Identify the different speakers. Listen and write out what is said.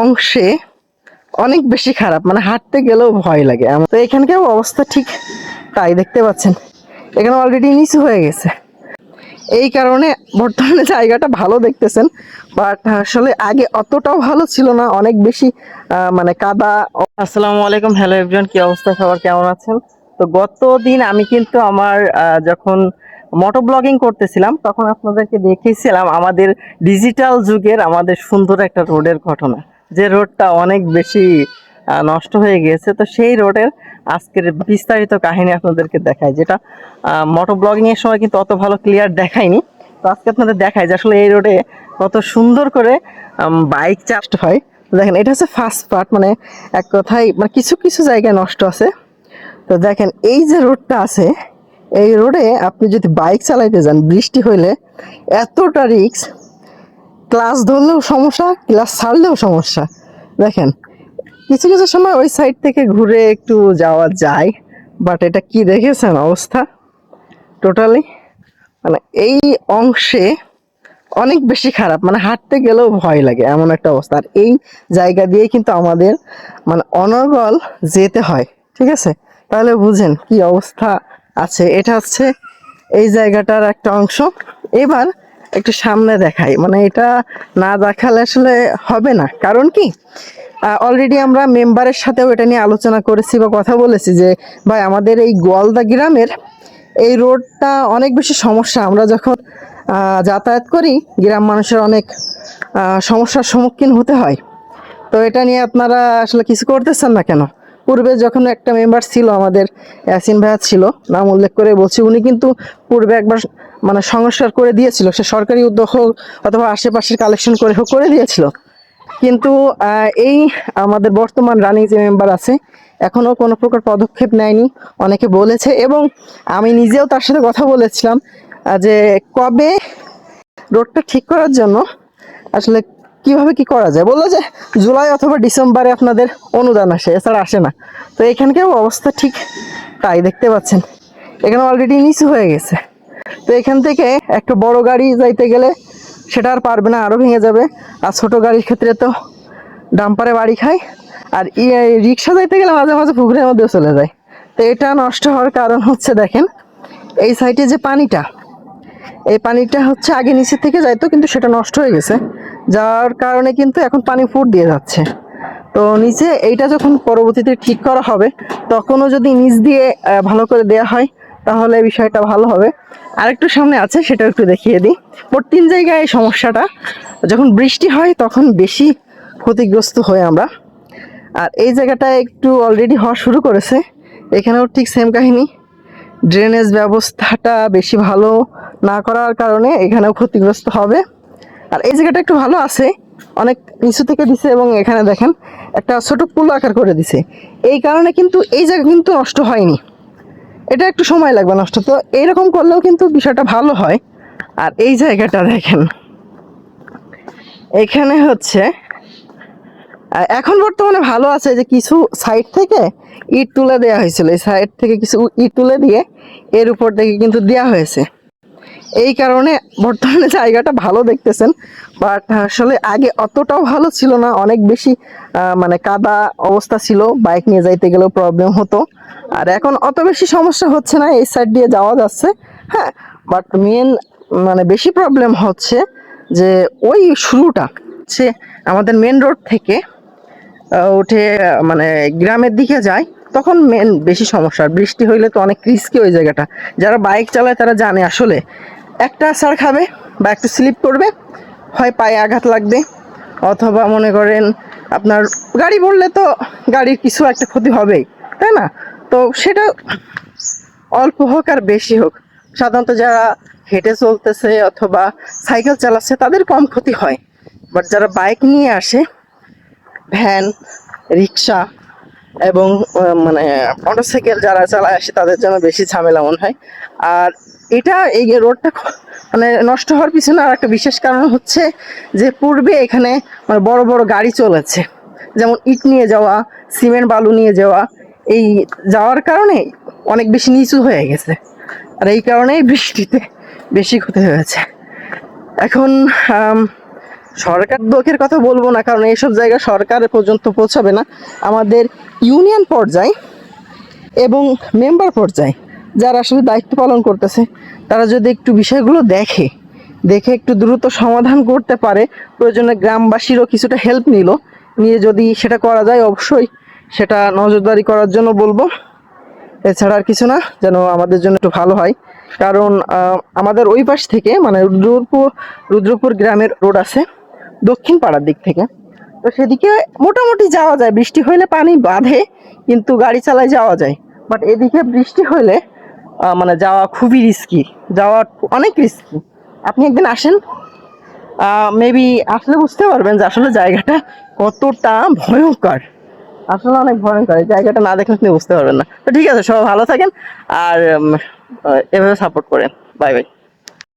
Speaker 1: অংশে অনেক বেশি খারাপ মানে হাঁটতে গেলেও ভয় লাগে এমন। তো এখানকার অবস্থা ঠিক তাই, দেখতে পাচ্ছেন। এখানে অলরেডি নিচু হয়ে গেছে। এই কারণে বর্তমানে জায়গাটা ভালো দেখতেছেন বাট আসলে আগে অতটাও ভালো ছিল না, অনেক বেশি মানে কাদা। আসসালামু আলাইকুম হ্যালো এভরিওয়ান কি অবস্থা? সবার কেমন আছেন? তো গত দিন আমি কিন্তু আমার যখন মোটো ব্লগিং করতেছিলাম, তখন আপনাদেরকে দেখিয়েছিলাম আমাদের ডিজিটাল যুগের আমাদের সুন্দর একটা রোডের ঘটনা। যে রোডটা অনেক বেশি নষ্ট হয়ে গিয়েছে, তো সেই রোডের আজকের বিস্তারিত কাহিনী আপনাদেরকে দেখায় যেটা মোটো ব্লগিংয়ের সময় কিন্তু অত ভালো ক্লিয়ার দেখায়নি। তো আজকে আপনাদের দেখায় যে আসলে এই রোডে কত সুন্দর করে বাইক চাষ্ট হয়। দেখেন, এটা হচ্ছে ফার্স্ট পার্ট মানে এক কথায় মানে কিছু কিছু জায়গায় নষ্ট আছে। তো দেখেন, এই যে রোডটা আছে এই রোডে আপনি যদি বাইক চালাইতে যান, বৃষ্টি হইলে এতটা রিক্স ক্লাস ধরলেও সমস্যা, ক্লাস ছাড়লেও সমস্যা। দেখেন, কিছু কিছু সময় ওই সাইড থেকে ঘুরে একটু যাওয়া যায়, বাট এটা কি দেখেছেন অবস্থা? টোটালি মানে এই অংশে অনেক বেশি খারাপ মানে হাঁটতে গেলেও ভয় লাগে, এমন একটা অবস্থা। আর এই জায়গা দিয়ে কিন্তু আমাদের মানে অনর্গল যেতে হয়, ঠিক আছে? তাহলে বুঝেন কি অবস্থা। আছে। এটা হচ্ছে এই জায়গাটার একটা অংশ। এবার একটু সামনে দেখাই। মানে এটা না দেখালে আসলে হবে না। কারণ কি? অলরেডি আমরা মেম্বারের সাথেও এটা নিয়ে আলোচনা করেছি বা কথা বলেছি যে, ভাই, আমাদের এই গোয়ালদা গ্রামের এই রোডটা অনেক বেশি সমস্যা। আমরা যখন যাতায়াত করি, গ্রাম মানুষের অনেক সমস্যার সম্মুখীন হতে হয়। তো এটা নিয়ে আপনারা আসলে কিছু করতেছেন না কেন? পূর্বে যখন একটা মেম্বার ছিল আমাদের ইয়াসিন ভাইয়া ছিল, নাম উল্লেখ করে বলছি, উনি কিন্তু পূর্বে একবার মানে সংস্কার করে দিয়েছিল, সে সরকারি উদ্যোগ হোক অথবা আশেপাশের কালেকশন করে হোক, করে দিয়েছিল। কিন্তু এই আমাদের বর্তমান রানিং যে মেম্বার আছে, এখনও কোনো প্রকার পদক্ষেপ নেয়নি, অনেকে বলেছে এবং আমি নিজেও তার সাথে কথা বলেছিলাম যে কবে রোডটা ঠিক করার জন্য আসলে কীভাবে কি করা যায়? বলল যে জুলাই অথবা ডিসেম্বরে আপনাদের অনুদান আসে, এছাড়া আসে না। তো এখানকার অবস্থা ঠিক তাই দেখতে পাচ্ছেন। এখানে অলরেডি নিচু হয়ে গেছে। তো এখান থেকে একটা বড় গাড়ি যাইতে গেলে সেটা আর পারবে না আরও ভেঙে যাবে। আর ছোট গাড়ির ক্ষেত্রে তো ডাম্পারে বাড়ি খায়, আর ই রিক্সা যাইতে গেলে মাঝে মাঝে পুকুরের মধ্যেও চলে যায়। তো এটা নষ্ট হওয়ার কারণ হচ্ছে দেখেন, এই সাইডে যে পানিটা, এই পানিটা হচ্ছে আগে নিচে থেকে যাইতো, কিন্তু সেটা নষ্ট হয়ে গেছে। যার কারণে কিন্তু এখন পানি ফুট দিয়ে যাচ্ছে। তো নিচে এইটা যখন পরবর্তীতে ঠিক করা হবে, তখনও যদি নিচ দিয়ে ভালো করে দেয়া হয়, তাহলে বিষয়টা ভালো হবে। আরেকটু সামনে আছে সেটা একটু দেখিয়ে দিই। মোট তিন জায়গায় সমস্যাটা। যখন বৃষ্টি হয়, তখন বেশি ক্ষতিগ্রস্ত হই আমরা। আর এই জায়গাটা একটু অলরেডি হওয়া শুরু করেছে। এখানেও ঠিক সেম কাহিনী। ড্রেনেজ ব্যবস্থাটা বেশি ভালো না করার কারণে এখানেও ক্ষতিগ্রস্ত হবে। আর এই জায়গাটা একটু ভালো আছে। অনেক নিচু থেকে দিছে এবং এখানে দেখেন একটা ছোট পুল আকার করে দিছে। এই কারণে কিন্তু এই জায়গা কিন্তু নষ্ট হয়নি। এটা একটু সময় লাগবে নষ্ট। তো এইরকম করলেও কিন্তু বিষয়টা ভালো হয়। আর এই জায়গাটা দেখেন। এখানে হচ্ছে এখন বর্তমানে ভালো আছে যে কিছু সাইড থেকে ইট তুলে দেওয়া হয়েছিল। এই সাইড থেকে কিছু ইট তুলে দিয়ে এর উপর থেকে কিন্তু দেওয়া হয়েছে। এই কারণে বর্তমানে জায়গাটা ভালো দেখতেছেন বাট আসলে আগে অতটাও ভালো ছিল না, অনেক বেশি মানে কাদা অবস্থা ছিল বাইক নিয়ে যাইতে গেলেও প্রবলেম হতো। আর এখন অত বেশি সমস্যা হচ্ছে না, এই সাইড দিয়ে যাওয়া যাচ্ছে হ্যাঁ বাট মেন মানে বেশি প্রবলেম হচ্ছে যে ওই শুরুটা, হচ্ছে আমাদের মেন রোড থেকে উঠে মানে গ্রামের দিকে যায়, তখন মেন বেশি সমস্যা বৃষ্টি হইলে তো অনেক রিস্কি ওই জায়গাটা। যারা বাইক চালায় তারা জানে আসলে। একটা সার খাবে বা একটু স্লিপ করবে, হয় পায়ে আঘাত লাগবে, অথবা মনে করেন আপনার গাড়ি বললে তো গাড়ির কিছু একটা ক্ষতি হবেই, তাই না? তো সেটা অল্প হোক আর বেশি হোক। সাধারণত যারা হেঁটে চলতেছে অথবা সাইকেল চালাচ্ছে, তাদের কম ক্ষতি হয়। বাট যারা বাইক নিয়ে আসে ভ্যান রিক্সা এবং মানে মোটরসাইকেল যারা চালায় আসে, তাদের জন্য বেশি ঝামেলা মনে হয়। আর এটা এই রোডটা মানে নষ্ট হওয়ার পিছনে আর একটা বিশেষ কারণ হচ্ছে যে পূর্বে এখানে মানে বড় বড় গাড়ি চলেছে। যেমন ইট নিয়ে যাওয়া, সিমেন্ট, বালু নিয়ে যাওয়া, এই যাওয়ার কারণে অনেক বেশি নিচু হয়ে গেছে। আর এই কারণেই বৃষ্টিতে বেশি ক্ষতি হয়েছে। এখন সরকার দোকের কথা বলব না, কারণ এইসব জায়গা সরকার পর্যন্ত পৌঁছাবে না। আমাদের ইউনিয়ন পর্যায়ে এবং মেম্বার পর্যায়ে যারা আসলে দায়িত্ব পালন করতেছে, তারা যদি একটু বিষয়গুলো দেখে দেখে একটু দ্রুত সমাধান করতে পারে, প্রয়োজনে গ্রামবাসীরও কিছুটা হেল্প নিল। নিয়ে যদি সেটা করা যায়, অবশ্যই সেটা নজরদারি করার জন্য বলব। এছাড়া আর কিছু না, যেন আমাদের জন্য একটু ভালো হয়। কারণ আমাদের ওই পাশ থেকে মানে রুদ্রপুর রুদ্রপুর গ্রামের রোড আছে। দক্ষিণ পাড়ার দিক থেকে। তো সেদিকে মোটামুটি যাওয়া যায়। বৃষ্টি হইলে পানি বাঁধে, কিন্তু গাড়ি চালায় যাওয়া যায়। বাট এদিকে বৃষ্টি হইলে মানে যাওয়া খুবই রিস্কি যাওয়া অনেক রিস্কি আপনি একদিন আসেন মেবি আসলে বুঝতে পারবেন যে আসলে জায়গাটা কতটা ভয়ঙ্কর। আসলে অনেক ভয়ঙ্কর। জায়গাটা না দেখলে আপনি বুঝতে পারবেন না। তো ঠিক আছে, সবাই ভালো থাকেন। আর এভাবে সাপোর্ট করেন। Bye bye